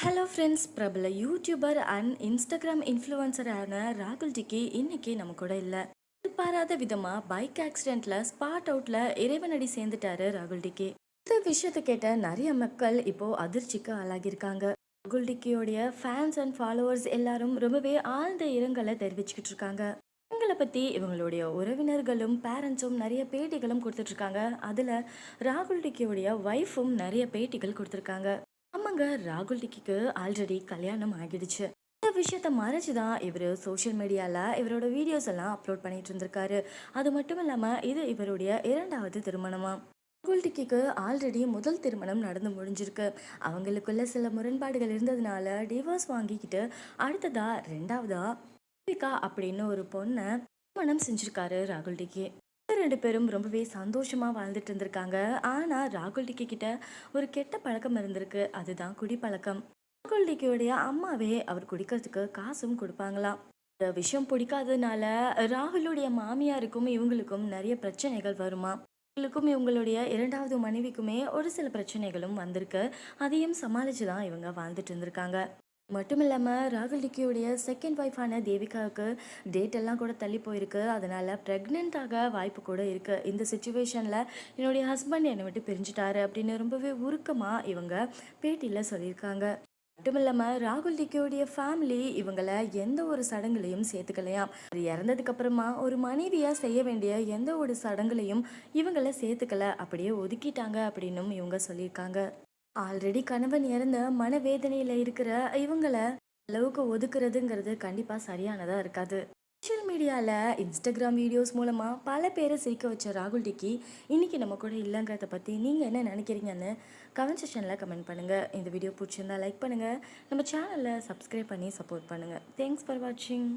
Hello friends பிரபல YouTuber and Instagram இன்ஃப்ளூயன்சரான ராகுல் டிக்கி இன்னைக்கு நம்ம கூட இல்லை. எதிர்பாராத விதமாக பைக் ஆக்சிடென்ட்டில் ஸ்பாட் அவுட்டில் இறைவனடி சேர்ந்துட்டாரு ராகுல் டிக்கி இந்த விஷயத்தை கேட்ட நிறைய மக்கள் இப்போது அதிர்ச்சிக்கு ஆளாகியிருக்காங்க. ராகுல் டிக்கியோடைய ஃபேன்ஸ் அண்ட் ஃபாலோவர்ஸ் எல்லாரும் ரொம்பவே ஆழ்ந்த இரங்கலை தெரிவிச்சுக்கிட்டு இருக்காங்க. இவங்களை பற்றி இவங்களுடைய உறவினர்களும் பேரண்ட்ஸும் நிறைய பேட்டிகளும் கொடுத்துட்ருக்காங்க அதில் ராகுல் டிக்கியோடைய ஒய்ஃபும் நிறைய பேட்டிகள் கொடுத்துருக்காங்க. ஆமாங்க ராகுல் டிக்கிக்கு ஆல்ரெடி கல்யாணம் ஆகிடுச்சு. இந்த விஷயத்த மறைச்சு தான் இவர் சோஷியல் மீடியாவில் இவரோட வீடியோஸ் எல்லாம் அப்லோட் பண்ணிட்டு இருந்திருக்காரு. அது மட்டும் இல்லாமல் இது இவருடைய இரண்டாவது திருமணமாக ராகுல் டிக்கிக்கு ஆல்ரெடி முதல் திருமணம் நடந்து முடிஞ்சிருக்கு. அவங்களுக்குள்ள சில முரண்பாடுகள் இருந்ததுனால டிவோர்ஸ் வாங்கிக்கிட்டு அடுத்ததா ரெண்டாவதா? தீபிகா அப்படின்னு ஒரு பொண்ணை திருமணம் செஞ்சிருக்காரு ராகுல் டிக்கி. ரெண்டு பேரும் ரொம்பவே சந்தோஷமாக வாழ்ந்துட்டு இருந்திருக்காங்க. ஆனால் ராகுல் டிக்கி கிட்ட ஒரு கெட்ட பழக்கம் இருந்திருக்கு. அதுதான் குடிப்பழக்கம். ராகுல் டிக்கியோடைய அம்மாவே அவர் குடிக்கிறதுக்கு காசும் கொடுப்பாங்களாம் இந்த விஷயம் பிடிக்காததுனால ராகுலுடைய மாமியாருக்கும் இவங்களுக்கும் நிறைய பிரச்சனைகள் வருமா? இவங்களுக்கும் இவங்களுடைய இரண்டாவது மனைவிக்குமே ஒரு சில பிரச்சனைகளும் வந்திருக்கு. அதையும் சமாளித்து தான் இவங்க வாழ்ந்துட்டு இருந்திருக்காங்க. மட்டும் இல்லாமல் ராகுல் டிக்கியுடைய செகண்ட் ஒய்ஃபான தேவிகாவுக்கு டேட் எல்லாம் கூட தள்ளி போயிருக்கு. அதனால் ப்ரெக்னென்ட் ஆக வாய்ப்பு கூட இருக்குது இந்த சுச்சுவேஷனில் என்னுடைய ஹஸ்பண்ட் என்னை விட்டு பிரிஞ்சுட்டாரு அப்படின்னு ரொம்பவே உருக்கமாக இவங்க பேட்டியில் சொல்லியிருக்காங்க. மட்டும் இல்லாமல் ராகுல் டிக்கியோடைய ஃபேமிலி இவங்களை எந்த ஒரு சடங்குலையும் சேர்த்துக்கலையாம் அவர் இறந்ததுக்கப்புறமா ஒரு மனைவியாக செய்ய வேண்டிய எந்த ஒரு சடங்குலையும் இவங்களை சேர்த்துக்கல. அப்படியே ஒதுக்கிட்டாங்க அப்படின்னும் இவங்க சொல்லியிருக்காங்க. ஆல்ரெடி கணவன் இறந்த மனவேதனையில் இருக்கிற இவங்களை அளவுக்கு ஒதுக்குறதுங்கிறது கண்டிப்பாக சரியானதாக இருக்காது. சோஷியல் மீடியாவில் இன்ஸ்டாகிராம் வீடியோஸ் மூலமாக பல பேரை சிரிக்க வச்ச ராகுல் டிக்கி இன்னைக்கு நம்ம கூட இல்லைங்கிறத பற்றி நீங்கள் என்ன நினைக்கிறீங்கன்னு கமெண்ட் செஷனில் கமெண்ட் பண்ணுங்கள் இந்த வீடியோ பிடிச்சிருந்தா லைக் பண்ணுங்கள் நம்ம சேனலை சப்ஸ்கிரைப் பண்ணி சப்போர்ட் பண்ணுங்கள் தேங்க்ஸ் ஃபார் வாட்சிங்